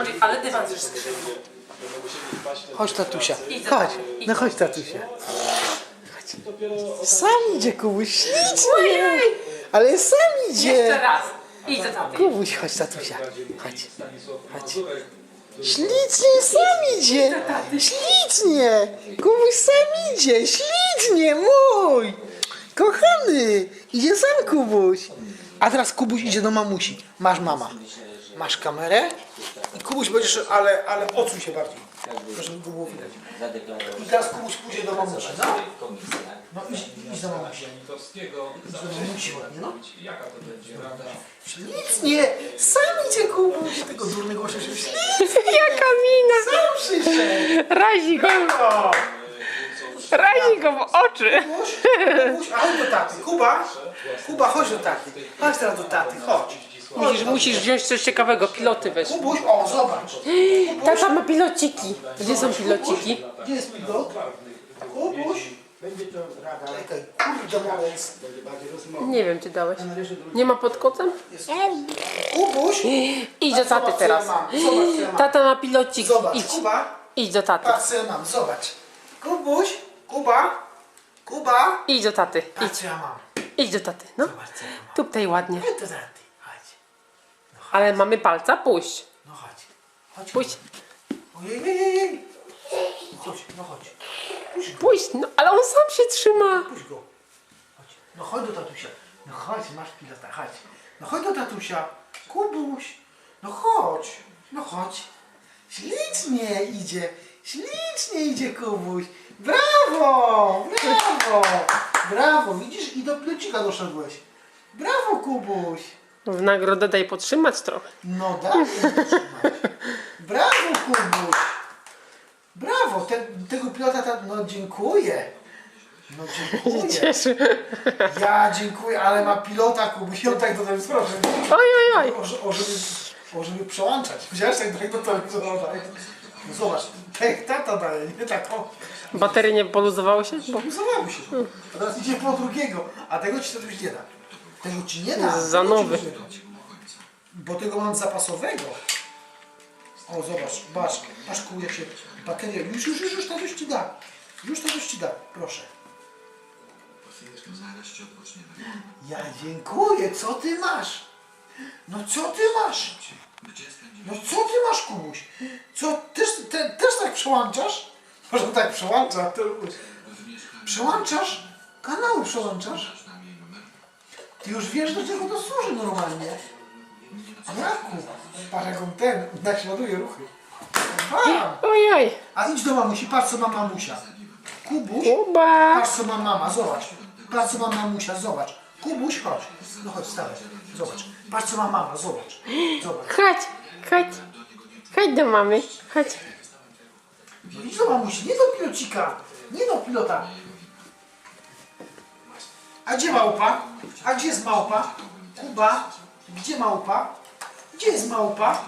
Andrzej, ale dywan zresztą skrzywił. Chodź tatusia. Chodź. No chodź tatusia. Chodź. Sam idzie Kubuś, ślicznie. Ale sam Jeszcze idzie. raz. Idź do taty. Kubuś, chodź tatusia. Chodź. Chodź. Ślicznie sam idzie. Ślicznie. Kubuś sam idzie. Ślicznie, mój. Kochany. Idzie sam Kubuś. A teraz Kubuś idzie do mamusi. Masz mama. Masz kamerę. I Kubuś będziesz, ale, ale odsuń się bardziej. Żeby go było widać. I teraz Kubuś pójdzie do mamusi, no? No idź, idź do mamusi. Idź do mamusi ładnie, no. Jaka to będzie rada? Ślicznie. Sam idzie Kubuś. Tego durnego się ślicznie. Jaka mina! Sam przyszedł. Razi go, razi go w oczy. Kubuś, Kubuś, a chodź do taty. Kuba, Kuba, chodź do taty. Chodź teraz do taty, chodź. Musisz, musisz wziąć coś ciekawego, piloty weź. Kubuś, o zobacz. Tata ma pilociki. Gdzie są pilociki? Gdzie jest pilot? Kubuś. Czekaj, kurde molec. Nie wiem, czy dałeś. Nie ma pod kocem? Kubuś. Idź do taty teraz. Zobacz, co ja mam. Tata ma pilocik. Zobacz, Idź, Kuba. idź do taty. Patrz co ja mam, zobacz. Kubuś, Kuba, Kuba. Idź do taty. Patrz Idź, co ja mam. idź do taty. No, Zobacz co ja mam. tutaj ładnie. Ale mamy palca, puść. No chodź. Chodź. Puść, Ojej, ojej, ojej. Chodź, no chodź. Puść go, puść. No, ale on sam się trzyma. puść go. Chodź. No chodź do tatusia. No chodź, masz pilota, chodź. No chodź do tatusia. Kubuś. No chodź. No chodź. Ślicznie idzie. Ślicznie idzie Kubuś. Brawo! Brawo! Brawo! Widzisz? I do plecika doszedłeś. Brawo Kubuś. W nagrodę daj potrzymać trochę. No daj mi wytrzymać. Brawo Kubuś. Brawo. Te, tego pilota, ta, no dziękuję. No dziękuję. Cieszy. Ja dziękuję, ale ma pilota Kubuś. I on tak do telewizora, żeby, Oj, oj, oj. o, że- o, żeby, o, żeby przełączać. Widziałeś tak do do telewizora? No zobacz, tak tata daje, nie tak o. Baterie nie poluzowały się? Bo Zawały się. A teraz idzie po drugiego, a tego ci też nie da. Tego ci nie da. Za tego ci nowy. nie dać. Bo tego mam zapasowego. O, zobacz, patrz, patrz ku jak się bateria, już, już, już, już to coś ci da. Już to coś ci da, proszę. Ja dziękuję, co ty masz? No co ty masz? No co ty masz, Kubuś? Co, też, te, też tak przełączasz? Może tak przełącza, to... Przełączasz? Kanały przełączasz? Ty już wiesz, do czego to służy normalnie. Braku. Patrz jak on ten naśladuje ruchy. Bam! Oj, oj. A idź do mamusi, patrz co ma mamusia. Kubuś, Kuba. patrz co ma mama, zobacz. Patrz co ma mamusia, zobacz. Kubuś, chodź. No chodź, stawaj. Zobacz. Patrz co ma mama, zobacz. Zobacz. Chodź, chodź. Chodź do mamy. Chodź. Idź do mamusi, nie do pilocika. Nie do pilota. A gdzie małpa? A gdzie jest małpa? Kuba, gdzie małpa? Gdzie jest małpa?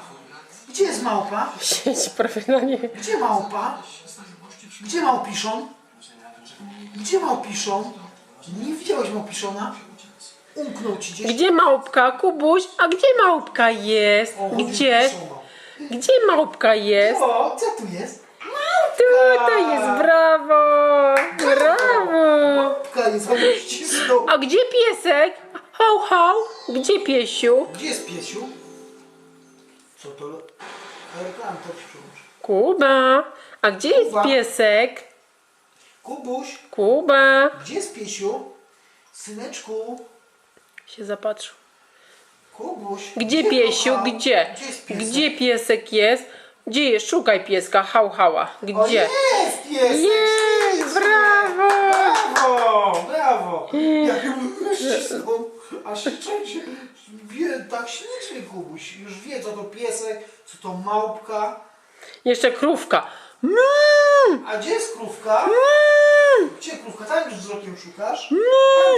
Gdzie jest małpa? Siedź prawie na nie. Gdzie małpa? Gdzie małpiszon? Gdzie małpiszon? Nie widziałeś małpiszona? Umknął ci gdzieś. Gdzie małpka, Kubuś? A gdzie małpka jest? O, Gdzie? Gdzie małpka jest? O, co tu jest? Tutaj jest, brawo! Brawo! Małpka jest, ścisnął. A gdzie piesek? Hał, hał. Gdzie piesiu? Gdzie jest piesiu? Co to? Erkan, to ci przełącz. Kuba. A gdzie jest Kuba. piesek? Kubuś, Kuba. gdzie jest piesiu? Syneczku, Się zapatrzył. Kubuś. Gdzie piesiu? Gdzie? Gdzie jest piesek? Gdzie piesek jest? Gdzie jest? Szukaj pieska. Hał, hała. O, Gdzie? jest piesek! Jest! Brawo! Brawo! Jak ją ścisnął, aż się wie, tak ślicznie Kubuś. Już wie, co to piesek, co to małpka. Jeszcze krówka. Mm, A gdzie jest krówka? mm. Gdzie krówka? Tam już wzrokiem szukasz? Tam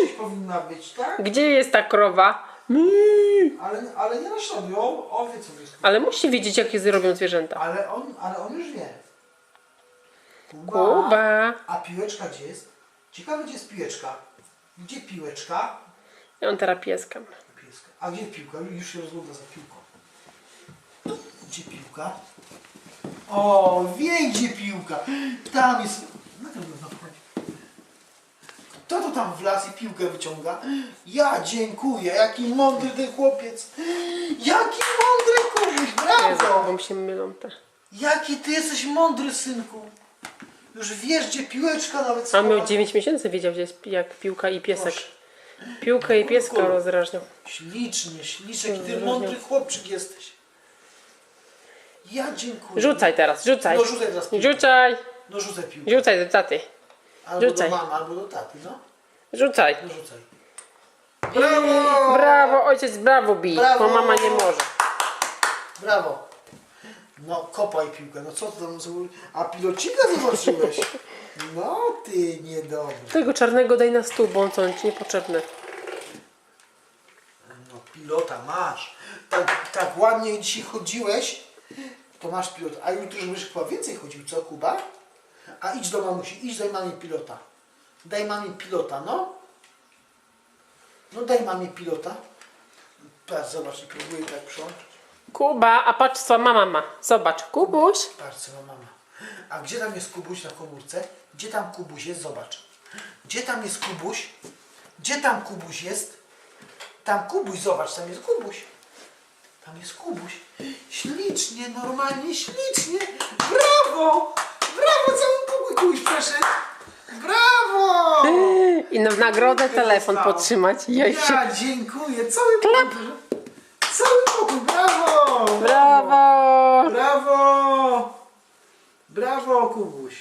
gdzieś powinna być, tak? Gdzie jest ta krowa? Mm. Ale, ale nie naśladują, on wie, co jest. Ale musi wiedzieć, jakie zrobią zwierzęta. Ale on, ale on już wie. Kuba. A piłeczka gdzie jest? Ciekawe, gdzie jest piłeczka. Gdzie piłeczka? I on teraz pieska. ma. Pieska. A gdzie piłka? Już się rozgląda za piłką. Gdzie piłka? O, wie gdzie piłka. Tam jest. Na tym. Kto to tam w las i piłkę wyciąga? Ja dziękuję. Jaki mądry ten chłopiec. Jaki mądry. Jezu, Brawo. bo mi się mylą te. Jaki ty jesteś mądry, synku. Już wiesz, gdzie piłeczka nawet A miał schowa. 9 miesięcy, wiedział, gdzie jest pi- jak piłka i piesek. Proszę. Piłkę i pieska rozrażniał. Ślicznie, ślicznie. Jaki ty mądry chłopczyk jesteś. Ja dziękuję. Rzucaj teraz, rzucaj. No rzucaj teraz piłkę. Rzucaj, No rzucaj piłkę. rzucaj do taty. Albo rzucaj. do mamy, albo do taty, no. Rzucaj. No rzucaj. Brawo! Brawo, ojciec, brawo bij, Brawo. bo mama nie może. Brawo. No kopaj piłkę, no co ty tam zrobił? A pilocika zobaczyłeś? No ty niedobry. Tego czarnego daj na stół, bo on co, ci niepotrzebny. No pilota masz. Tak, tak ładnie dzisiaj chodziłeś, to masz pilota. A jutro już będziesz chyba więcej chodził, co Kuba? A idź do mamusi, idź daj mamie pilota. Daj mamie pilota, no. No daj mamie pilota. Patrz, zobacz, próbuję tak przyłączyć. Kuba, a patrz co mama ma. Zobacz, Kubuś. Patrz, co ma mama. A gdzie tam jest Kubuś na komórce? Gdzie tam Kubuś jest? Zobacz. Gdzie tam jest Kubuś? Gdzie tam Kubuś jest? Tam Kubuś, zobacz, tam jest Kubuś. Tam jest Kubuś. Ślicznie, normalnie, ślicznie. Brawo! Brawo, cały pokój Kubuś przeszedł. Brawo! I na w nagrodę telefon Zostało. podtrzymać. Ja. Ja dziękuję. Cały pokój. Cały pokój. Brawo! Brawo! Brawo! Brawo, Kubuś.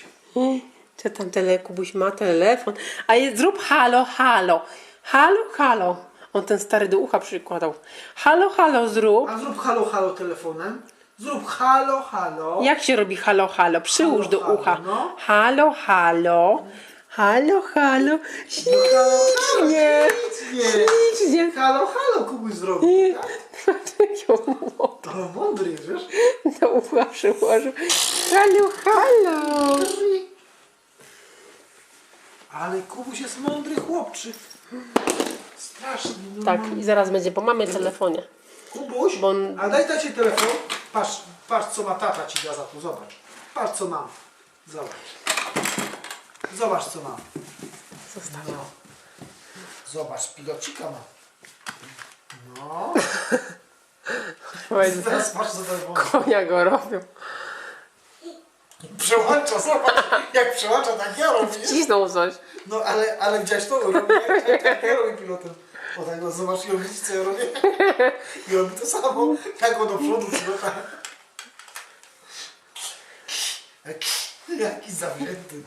Co tam tele, Kubuś ma telefon? A jest, zrób halo, halo. Halo, halo. On ten stary do ucha przykładał. Halo, halo zrób. A zrób halo, halo telefonem. Zrób halo, halo. Jak się robi halo, halo? Przyłóż Halo, do halo, ucha. no. Halo, halo. Halo, halo. Ślicznie. Nie. Ślicznie. Halo, halo, Kubuś zrobił. Tak? Ale mądry jest, wiesz? ucha przyłożył. Halo, halo. Ale Kubuś jest mądry chłopczyk. Strasznie. No. Tak, i zaraz będzie po mamie telefonie. Kubuś, Bo on- a daj tacie telefon. Patrz, patrz co ma tata ci da za to, zobacz. Patrz co mam. Zobacz. Zobacz co mam. Zostaw. No. Zobacz, pilocika ma. No. Teraz patrz za telefon. Konia go robią. Przełącza, zobacz. Jak przełącza, tak ja robię. Cisnął coś. No ale, ale widziałeś to? Robię, jak, jak, jak ja robię pilotem. O tak, no zobacz, i on widzi co ja robię. I robi to samo. Tak go do przodu. Jak, jaki zawzięty.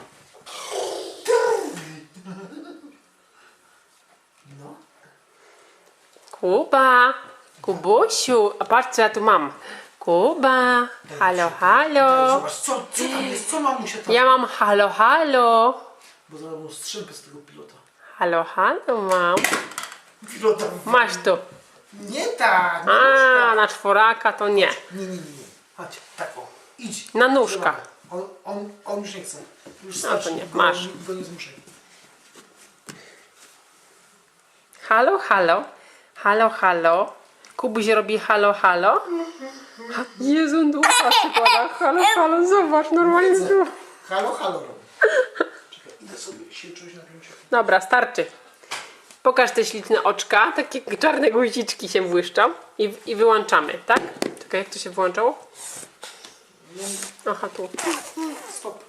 Kuba, Kubusiu, a patrz co ja tu mam. Kuba, halo, halo. Zobacz, co, co tam jest, co mamusia tam... Ja mam halo, halo. Bo zaraz mu strzępy z tego pilota. Halo, halo mam. Pilota... Masz tu. Nie tak, nie A, tak. na czworaka to nie. Nie, nie, nie, nie. Chodź, tak o. Idź. Na nóżkach. On, on, on już nie chce. Już No to starczy. nie, Go- masz. Go nie zmuszaj. Halo, halo. Halo, halo. Kubuś robi halo, halo. Ha- Jezu, on do ucha przykłada. Halo, halo, zobacz, normalnie było. Halo, halo. Czekaj, idę sobie się czuć na pięciu. Dobra, starczy. Pokaż te śliczne oczka, takie czarne guziczki się błyszczą i, i wyłączamy, tak? Czekaj, jak to się włączało? Aha, tu. Stop.